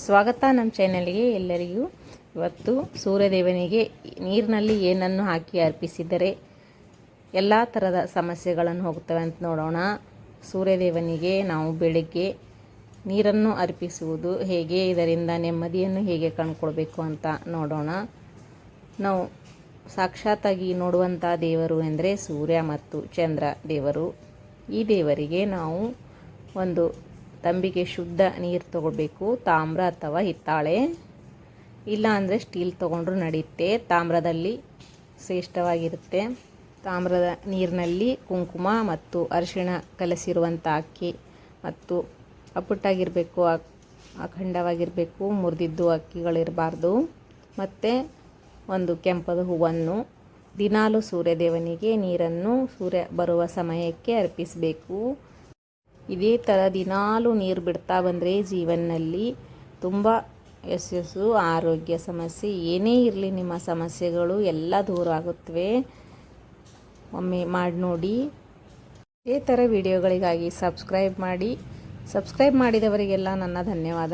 ಸ್ವಾಗತ ನಮ್ಮ ಚಾನಲ್ಗೆ ಎಲ್ಲರಿಗೂ. ಇವತ್ತು ಸೂರ್ಯದೇವನಿಗೆ ನೀರಿನಲ್ಲಿ ಏನನ್ನು ಹಾಕಿ ಅರ್ಪಿಸಿದರೆ ಎಲ್ಲ ಥರದ ಸಮಸ್ಯೆಗಳನ್ನು ಹೋಗ್ತವೆ ಅಂತ ನೋಡೋಣ. ಸೂರ್ಯದೇವನಿಗೆ ನಾವು ಬೆಳಗ್ಗೆ ನೀರನ್ನು ಅರ್ಪಿಸುವುದು ಹೇಗೆ, ಇದರಿಂದ ನೆಮ್ಮದಿಯನ್ನು ಹೇಗೆ ಕಂಡುಕೊಳ್ಬೇಕು ಅಂತ ನೋಡೋಣ. ನಾವು ಸಾಕ್ಷಾತ್ತಾಗಿ ನೋಡುವಂಥ ದೇವರು ಎಂದರೆ ಸೂರ್ಯ ಮತ್ತು ಚಂದ್ರ ದೇವರು. ಈ ದೇವರಿಗೆ ನಾವು ಒಂದು ತಂಬಿಗೆ ಶುದ್ಧ ನೀರು ತೊಗೊಳ್ಬೇಕು. ತಾಮ್ರ ಅಥವಾ ಹಿತ್ತಾಳೆ. ಇಲ್ಲ ಅಂದರೆ ಸ್ಟೀಲ್ ತೊಗೊಂಡ್ರೂ ನಡೆಯುತ್ತೆ ತಾಮ್ರದಲ್ಲಿ ಶ್ರೇಷ್ಠವಾಗಿರುತ್ತೆ. ತಾಮ್ರದ ನೀರಿನಲ್ಲಿ ಕುಂಕುಮ ಮತ್ತು ಅರಿಶಿಣ ಕಲಸಿರುವಂಥ ಅಕ್ಕಿ ಮತ್ತು ಅಪ್ಪುಟ್ಟಾಗಿರಬೇಕು ಅಖಂಡವಾಗಿರಬೇಕು, ಮುರಿದಿದ್ದು ಅಕ್ಕಿಗಳಿರಬಾರ್ದು. ಮತ್ತು ಒಂದು ಕೆಂಪದ ಹೂವನ್ನು ದಿನಾಲು ಸೂರ್ಯದೇವನಿಗೆ ನೀರನ್ನು ಸೂರ್ಯ ಬರುವ ಸಮಯಕ್ಕೆ ಅರ್ಪಿಸಬೇಕು. ಇದೇ ಥರ ದಿನಾಲು ನೀರು ಬಿಡ್ತಾ ಬಂದರೆ ಜೀವನದಲ್ಲಿ ತುಂಬ ಯಶಸ್ಸು, ಆರೋಗ್ಯ ಸಮಸ್ಯೆ ಏನೇ ಇರಲಿ ನಿಮ್ಮ ಸಮಸ್ಯೆಗಳು ಎಲ್ಲ ದೂರ ಆಗುತ್ತವೆ. ಒಮ್ಮೆ ಮಾಡಿ ನೋಡಿ. ಇದೇ ಥರ ವಿಡಿಯೋಗಳಿಗಾಗಿ ಸಬ್ಸ್ಕ್ರೈಬ್ ಮಾಡಿ. ಸಬ್ಸ್ಕ್ರೈಬ್ ಮಾಡಿದವರಿಗೆಲ್ಲ ನನ್ನ ಧನ್ಯವಾದ.